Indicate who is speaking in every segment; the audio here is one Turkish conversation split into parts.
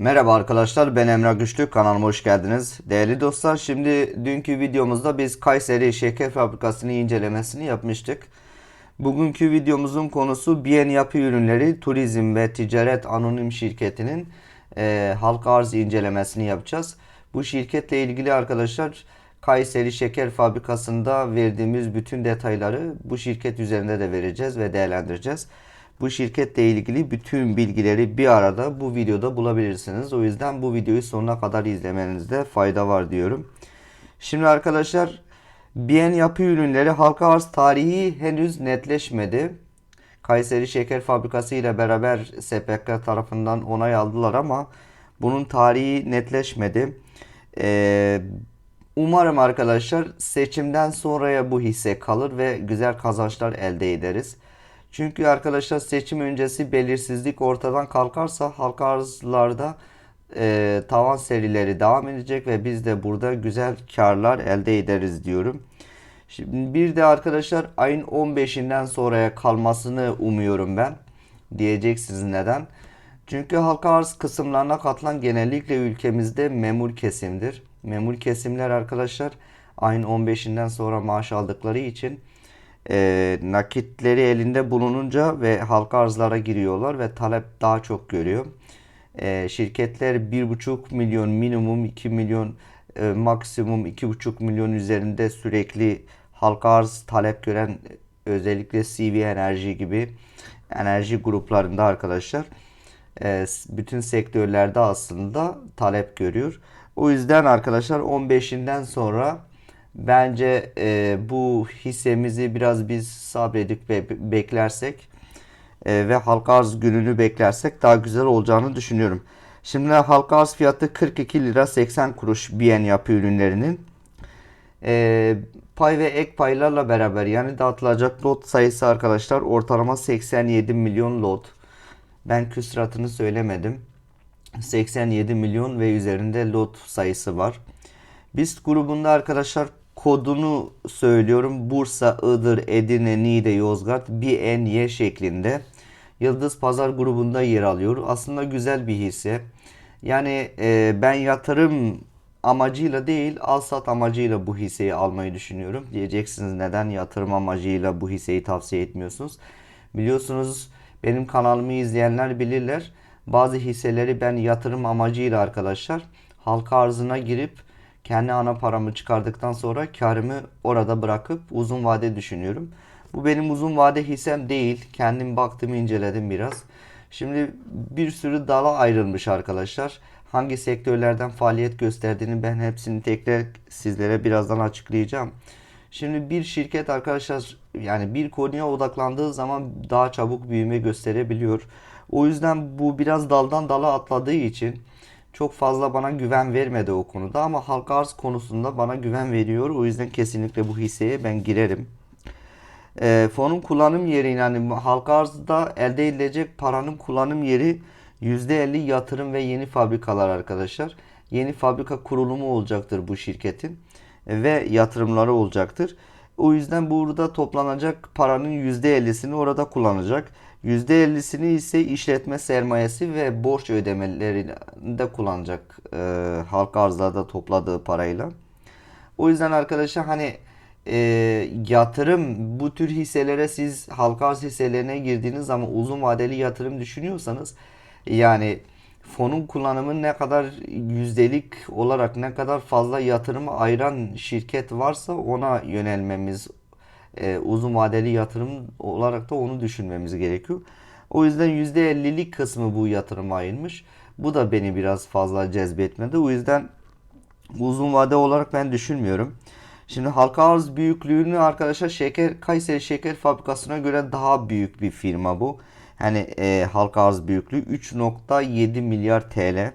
Speaker 1: Merhaba arkadaşlar ben Emrah Güçlü kanalıma hoş geldiniz. Değerli dostlar şimdi dünkü videomuzda biz Kayseri Şeker Fabrikası'nın incelemesini yapmıştık. Bugünkü videomuzun konusu Biyen Yapı Ürünleri Turizm ve Ticaret Anonim Şirketi'nin e, halka arz incelemesini yapacağız. Bu şirketle ilgili arkadaşlar Kayseri Şeker Fabrikası'nda verdiğimiz bütün detayları bu şirket üzerinde de vereceğiz ve değerlendireceğiz. Bu şirketle ilgili bütün bilgileri bir arada bu videoda bulabilirsiniz. O yüzden bu videoyu sonuna kadar izlemenizde fayda var diyorum. Şimdi arkadaşlar Biyen Yapı Ürünleri halka arz tarihi henüz netleşmedi. Kayseri Şeker Fabrikası ile beraber SPK tarafından onay aldılar ama bunun tarihi netleşmedi. Ee, umarım arkadaşlar seçimden sonraya bu hisse kalır ve güzel kazançlar elde ederiz. Çünkü arkadaşlar seçim öncesi belirsizlik ortadan kalkarsa halka arzlarda e, tavan serileri devam edecek ve biz de burada güzel karlar elde ederiz diyorum. Şimdi bir de arkadaşlar ayın 15'inden sonraya kalmasını umuyorum ben. Diyeceksiniz neden? Çünkü halka arz kısımlarına katılan genellikle ülkemizde memur kesimdir. Memur kesimler arkadaşlar ayın 15'inden sonra maaş aldıkları için e, nakitleri elinde bulununca ve halka arzlara giriyorlar ve talep daha çok görüyor. E, şirketler 1,5 milyon minimum 2 milyon e, maksimum 2,5 milyon üzerinde sürekli halka arz talep gören özellikle CV Enerji gibi enerji gruplarında arkadaşlar e, bütün sektörlerde aslında talep görüyor. O yüzden arkadaşlar 15'inden sonra bence e, bu hissemizi biraz biz sabredip ve beklersek e, ve halka arz gününü beklersek daha güzel olacağını düşünüyorum. Şimdi halka arz fiyatı 42 lira 80 kuruş biyen yapı ürünlerinin. E, pay ve ek paylarla beraber yani dağıtılacak lot sayısı arkadaşlar ortalama 87 milyon lot. Ben küsuratını söylemedim. 87 milyon ve üzerinde lot sayısı var. BIST grubunda arkadaşlar kodunu söylüyorum. Bursa, Iğdır, Edirne, Niğde, Yozgat, BNY şeklinde. Yıldız Pazar grubunda yer alıyor. Aslında güzel bir hisse. Yani e, ben yatırım amacıyla değil al sat amacıyla bu hisseyi almayı düşünüyorum. Diyeceksiniz neden yatırım amacıyla bu hisseyi tavsiye etmiyorsunuz? Biliyorsunuz benim kanalımı izleyenler bilirler. Bazı hisseleri ben yatırım amacıyla arkadaşlar halka arzına girip kendi ana paramı çıkardıktan sonra karımı orada bırakıp uzun vade düşünüyorum. Bu benim uzun vade hissem değil. Kendim baktım inceledim biraz. Şimdi bir sürü dala ayrılmış arkadaşlar. Hangi sektörlerden faaliyet gösterdiğini ben hepsini tekrar sizlere birazdan açıklayacağım. Şimdi bir şirket arkadaşlar yani bir konuya odaklandığı zaman daha çabuk büyüme gösterebiliyor. O yüzden bu biraz daldan dala atladığı için çok fazla bana güven vermedi o konuda ama halka arz konusunda bana güven veriyor. O yüzden kesinlikle bu hisseye ben girerim. E, fonun kullanım yeri yani halka arzda elde edilecek paranın kullanım yeri %50 yatırım ve yeni fabrikalar arkadaşlar. Yeni fabrika kurulumu olacaktır bu şirketin ve yatırımları olacaktır. O yüzden burada toplanacak paranın %50'sini orada kullanacak. %50'sini ise işletme sermayesi ve borç ödemelerinde kullanacak e, halka arzlarda topladığı parayla. O yüzden arkadaşlar hani e, yatırım bu tür hisselere siz halka arz hisselerine girdiğiniz zaman uzun vadeli yatırım düşünüyorsanız yani fonun kullanımı ne kadar yüzdelik olarak ne kadar fazla yatırımı ayıran şirket varsa ona yönelmemiz e, uzun vadeli yatırım olarak da onu düşünmemiz gerekiyor. O yüzden %50'lik kısmı bu yatırıma ayrılmış. Bu da beni biraz fazla cezbetmedi. O yüzden uzun vade olarak ben düşünmüyorum. Şimdi halka arz büyüklüğünü arkadaşlar şeker Kayseri Şeker Fabrikası'na göre daha büyük bir firma bu. Hani e, halka arz büyüklüğü 3.7 milyar TL.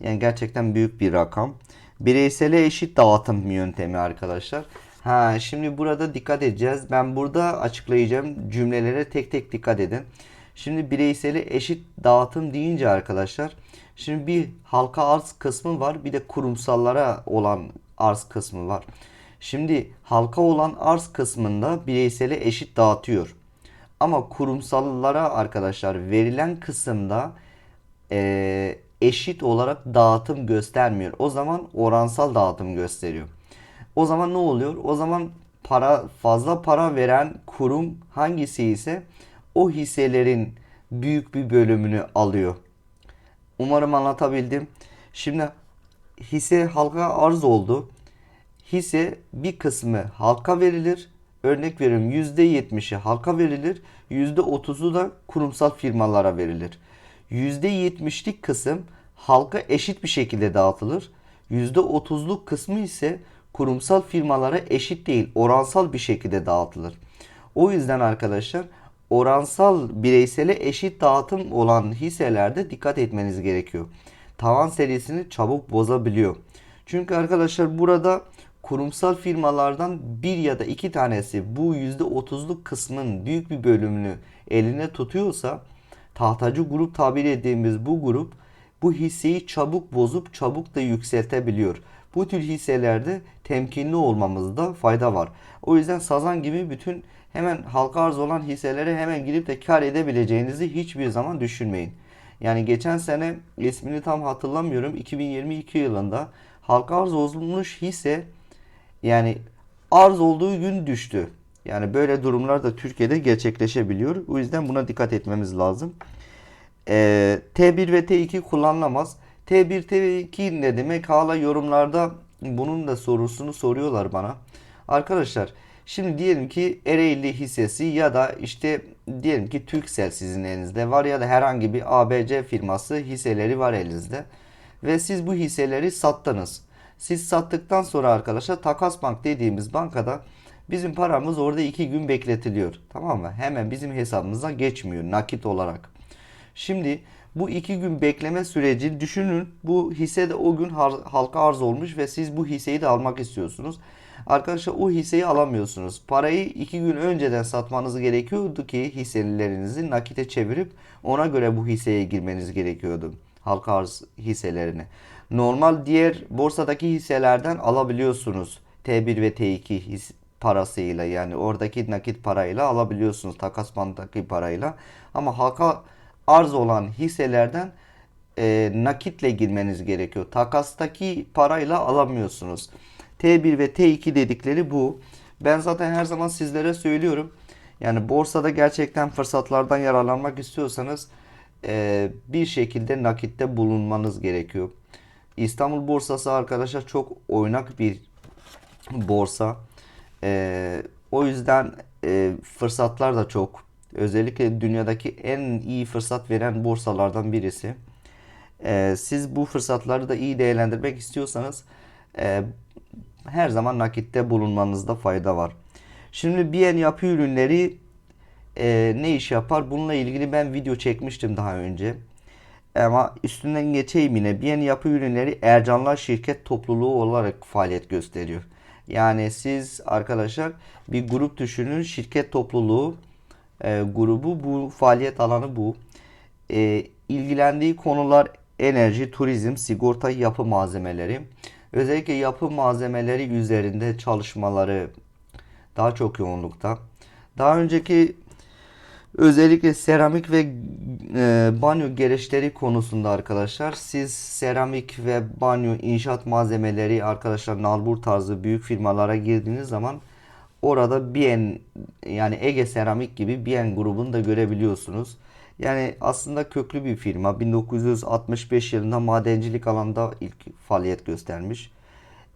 Speaker 1: Yani gerçekten büyük bir rakam. Bireysele eşit dağıtım yöntemi arkadaşlar. Ha şimdi burada dikkat edeceğiz. Ben burada açıklayacağım cümlelere tek tek dikkat edin. Şimdi bireyseli eşit dağıtım deyince arkadaşlar şimdi bir halka arz kısmı var bir de kurumsallara olan arz kısmı var. Şimdi halka olan arz kısmında bireyseli eşit dağıtıyor. Ama kurumsallara arkadaşlar verilen kısımda e, eşit olarak dağıtım göstermiyor. O zaman oransal dağıtım gösteriyor. O zaman ne oluyor? O zaman para fazla para veren kurum hangisi ise o hisselerin büyük bir bölümünü alıyor. Umarım anlatabildim. Şimdi hisse halka arz oldu. Hisse bir kısmı halka verilir. Örnek veriyorum %70'i halka verilir. %30'u da kurumsal firmalara verilir. %70'lik kısım halka eşit bir şekilde dağıtılır. %30'luk kısmı ise kurumsal firmalara eşit değil, oransal bir şekilde dağıtılır. O yüzden arkadaşlar oransal bireysele eşit dağıtım olan hisselerde dikkat etmeniz gerekiyor. Tavan serisini çabuk bozabiliyor. Çünkü arkadaşlar burada kurumsal firmalardan bir ya da iki tanesi bu %30'luk kısmın büyük bir bölümünü eline tutuyorsa tahtacı grup tabir ettiğimiz bu grup bu hisseyi çabuk bozup çabuk da yükseltebiliyor. Bu tür hisselerde temkinli olmamızda fayda var. O yüzden sazan gibi bütün hemen halka arz olan hisselere hemen girip de kar edebileceğinizi hiçbir zaman düşünmeyin. Yani geçen sene ismini tam hatırlamıyorum 2022 yılında halka arz olmuş hisse yani arz olduğu gün düştü. Yani böyle durumlar da Türkiye'de gerçekleşebiliyor. O yüzden buna dikkat etmemiz lazım. Ee, T1 ve T2 kullanılamaz. T1 T2 ne demek? Hala yorumlarda bunun da sorusunu soruyorlar bana. Arkadaşlar şimdi diyelim ki Ereğli hissesi ya da işte diyelim ki Türksel sizin elinizde var ya da herhangi bir ABC firması hisseleri var elinizde. Ve siz bu hisseleri sattınız. Siz sattıktan sonra arkadaşlar takas bank dediğimiz bankada bizim paramız orada iki gün bekletiliyor. Tamam mı? Hemen bizim hesabımıza geçmiyor nakit olarak. Şimdi bu iki gün bekleme süreci düşünün. Bu hisse de o gün halka arz olmuş ve siz bu hisseyi de almak istiyorsunuz. Arkadaşlar o hisseyi alamıyorsunuz. Parayı iki gün önceden satmanız gerekiyordu ki hisselerinizi nakite çevirip ona göre bu hisseye girmeniz gerekiyordu. Halka arz hisselerini. Normal diğer borsadaki hisselerden alabiliyorsunuz. T1 ve T2 his parasıyla yani oradaki nakit parayla alabiliyorsunuz takas banktaki parayla. Ama halka arz olan hisselerden e, nakitle girmeniz gerekiyor. Takastaki parayla alamıyorsunuz. T1 ve T2 dedikleri bu. Ben zaten her zaman sizlere söylüyorum. Yani borsada gerçekten fırsatlardan yararlanmak istiyorsanız e, bir şekilde nakitte bulunmanız gerekiyor. İstanbul borsası arkadaşlar çok oynak bir borsa. E, o yüzden e, fırsatlar da çok. Özellikle dünyadaki en iyi fırsat veren borsalardan birisi. E, siz bu fırsatları da iyi değerlendirmek istiyorsanız e, her zaman nakitte bulunmanızda fayda var. Şimdi BN yapı ürünleri e, ne iş yapar? Bununla ilgili ben video çekmiştim daha önce. Ama üstünden geçeyim yine. BN yapı ürünleri Ercanlar şirket topluluğu olarak faaliyet gösteriyor. Yani siz arkadaşlar bir grup düşünün. Şirket topluluğu e, grubu bu faaliyet alanı bu. E, ilgilendiği konular enerji, turizm, sigorta, yapı malzemeleri. Özellikle yapı malzemeleri üzerinde çalışmaları daha çok yoğunlukta. Daha önceki özellikle seramik ve e, banyo gereçleri konusunda arkadaşlar siz seramik ve banyo inşaat malzemeleri arkadaşlar nalbur tarzı büyük firmalara girdiğiniz zaman orada BN yani Ege Seramik gibi BN grubunu da görebiliyorsunuz. Yani aslında köklü bir firma. 1965 yılında madencilik alanında ilk faaliyet göstermiş.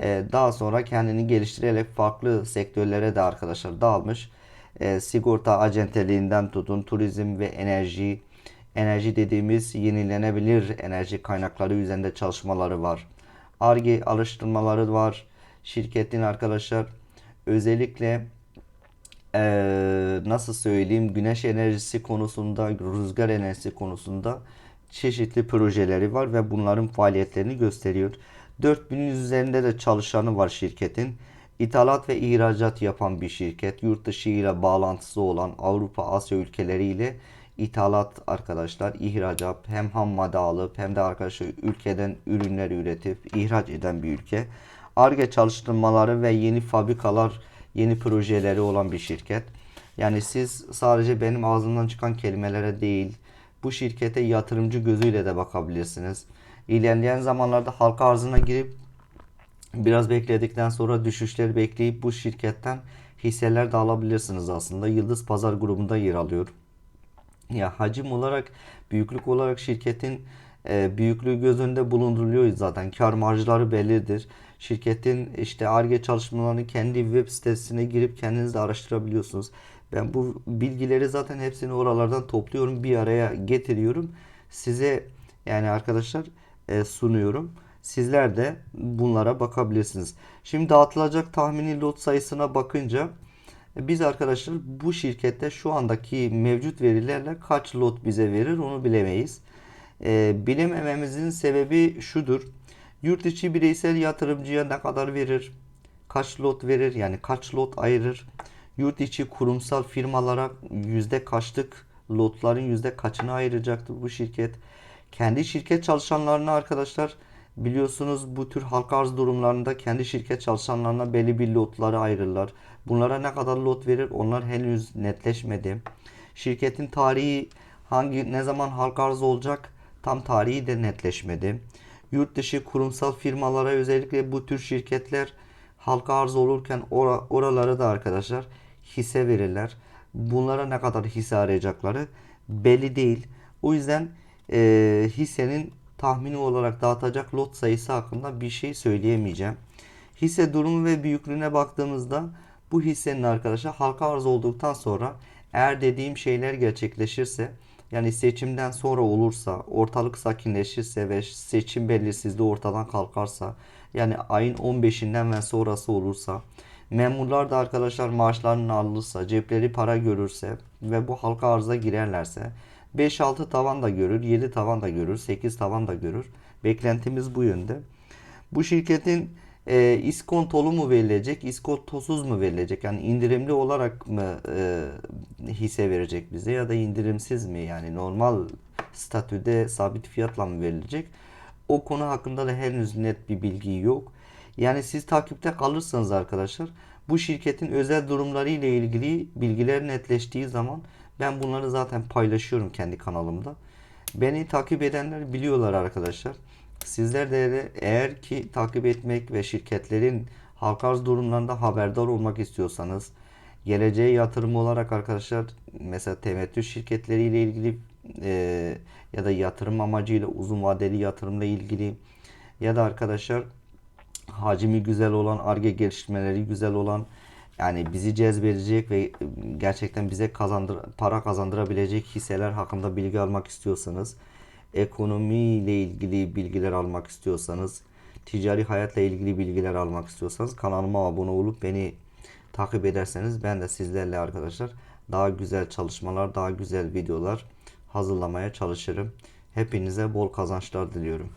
Speaker 1: Ee, daha sonra kendini geliştirerek farklı sektörlere de arkadaşlar dağılmış. Ee, sigorta acenteliğinden tutun turizm ve enerji, enerji dediğimiz yenilenebilir enerji kaynakları üzerinde çalışmaları var. Ar-Ge alıştırmaları var. Şirketin arkadaşlar özellikle eee, nasıl söyleyeyim güneş enerjisi konusunda, rüzgar enerjisi konusunda çeşitli projeleri var ve bunların faaliyetlerini gösteriyor. 4000'in üzerinde de çalışanı var şirketin. İthalat ve ihracat yapan bir şirket. Yurt dışı ile bağlantısı olan Avrupa, Asya ülkeleriyle ithalat arkadaşlar, ihracat hem ham madde alıp hem de arkadaşlar ülkeden ürünler üretip ihraç eden bir ülke. Ar-Ge çalıştırmaları ve yeni fabrikalar, yeni projeleri olan bir şirket. Yani siz sadece benim ağzımdan çıkan kelimelere değil, Bu şirkete yatırımcı gözüyle de bakabilirsiniz. İlerleyen zamanlarda halka arzına girip biraz bekledikten sonra düşüşleri bekleyip bu şirketten hisseler de alabilirsiniz aslında. Yıldız Pazar grubunda yer alıyor. Ya hacim olarak, büyüklük olarak şirketin e, büyüklüğü göz önünde bulunduruluyor zaten. Kar marjları bellidir. Şirketin işte Ar-Ge çalışmalarını kendi web sitesine girip kendiniz de araştırabiliyorsunuz. Ben bu bilgileri zaten hepsini oralardan topluyorum, bir araya getiriyorum. Size yani arkadaşlar e, sunuyorum. Sizler de bunlara bakabilirsiniz. Şimdi dağıtılacak tahmini lot sayısına bakınca biz arkadaşlar bu şirkette şu andaki mevcut verilerle kaç lot bize verir onu bilemeyiz. E, bilemememizin sebebi şudur. Yurt içi bireysel yatırımcıya ne kadar verir? Kaç lot verir? Yani kaç lot ayırır? Yurt içi kurumsal firmalara yüzde kaçlık lotların yüzde kaçını ayıracaktır bu şirket? Kendi şirket çalışanlarına arkadaşlar biliyorsunuz bu tür halka arz durumlarında kendi şirket çalışanlarına belli bir lotları ayırırlar. Bunlara ne kadar lot verir onlar henüz netleşmedi. Şirketin tarihi hangi ne zaman halka arz olacak tam tarihi de netleşmedi. Yurt dışı kurumsal firmalara özellikle bu tür şirketler halka arz olurken ora, oralara da arkadaşlar hisse verirler. Bunlara ne kadar hisse arayacakları belli değil. O yüzden e, hissenin tahmini olarak dağıtacak lot sayısı hakkında bir şey söyleyemeyeceğim. Hisse durumu ve büyüklüğüne baktığımızda bu hissenin arkadaşlar halka arz olduktan sonra eğer dediğim şeyler gerçekleşirse yani seçimden sonra olursa, ortalık sakinleşirse ve seçim belirsizliği ortadan kalkarsa yani ayın 15'inden ve sonrası olursa memurlar da arkadaşlar maaşlarını alırsa, cepleri para görürse ve bu halka arıza girerlerse 5-6 tavan da görür, 7 tavan da görür, 8 tavan da görür. Beklentimiz bu yönde. Bu şirketin e, iskontolu mu verilecek, iskontosuz mu verilecek? Yani indirimli olarak mı e, hisse verecek bize ya da indirimsiz mi? Yani normal statüde sabit fiyatla mı verilecek? O konu hakkında da henüz net bir bilgi yok. Yani siz takipte kalırsanız arkadaşlar bu şirketin özel durumları ile ilgili bilgiler netleştiği zaman ben bunları zaten paylaşıyorum kendi kanalımda. Beni takip edenler biliyorlar arkadaşlar. Sizler de eğer ki takip etmek ve şirketlerin halka arz durumlarında haberdar olmak istiyorsanız geleceğe yatırım olarak arkadaşlar mesela temettü şirketleriyle ilgili e, ya da yatırım amacıyla uzun vadeli yatırımla ilgili ya da arkadaşlar hacmi güzel olan, arge geliştirmeleri güzel olan yani bizi cezbedecek ve gerçekten bize kazandır para kazandırabilecek hisseler hakkında bilgi almak istiyorsanız, ekonomiyle ilgili bilgiler almak istiyorsanız, ticari hayatla ilgili bilgiler almak istiyorsanız kanalıma abone olup beni takip ederseniz ben de sizlerle arkadaşlar daha güzel çalışmalar, daha güzel videolar hazırlamaya çalışırım. Hepinize bol kazançlar diliyorum.